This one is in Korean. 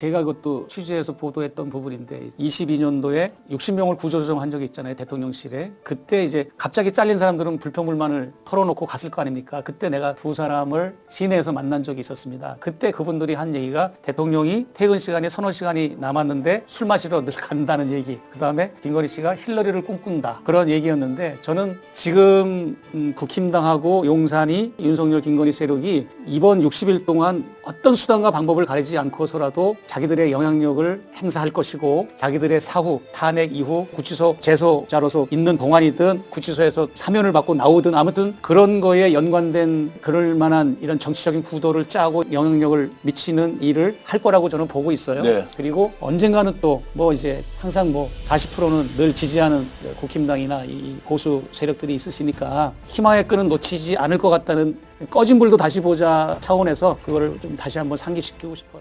제가 그것도 취재해서 보도했던 부분인데 22년도에 60명을 구조조정한 적이 있잖아요 대통령실에. 그때 이제 갑자기 잘린 사람들은 불평불만을 털어놓고 갔을 거 아닙니까? 그때 내가 두 사람을 시내에서 만난 적이 있었습니다. 그때 그분들이 한 얘기가 대통령이 퇴근 시간이 서너 시간이 남았는데 술 마시러 늘 간다는 얘기 그 다음에 김건희 씨가 힐러리를 꿈꾼다 그런 얘기였는데 저는 지금 음, 국힘당하고 용산이 윤석열 김건희 세력이 이번 60일 동안 어떤 수단과 방법을 가리지 않고서라도 자기들의 영향력을 행사할 것이고 자기들의 사후 탄핵 이후 구치소 재소자로서 있는 동안이든 구치소에서 사면을 받고 나오든 아무튼 그런 거에 연관된 그럴 만한 이런 정치적인 구도를 짜고 영향력을 미치는 일을 할 거라고 저는 보고 있어요. 네. 그리고 언젠가는 또 뭐 이제 항상 뭐 40%는 늘 지지하는 국힘당이나 이 보수 세력들이 있으시니까 희망의 끈은 놓치지 않을 것 같다는 꺼진 불도 다시 보자 차원에서 그거를 좀 다시 한번 상기시키고 싶어요.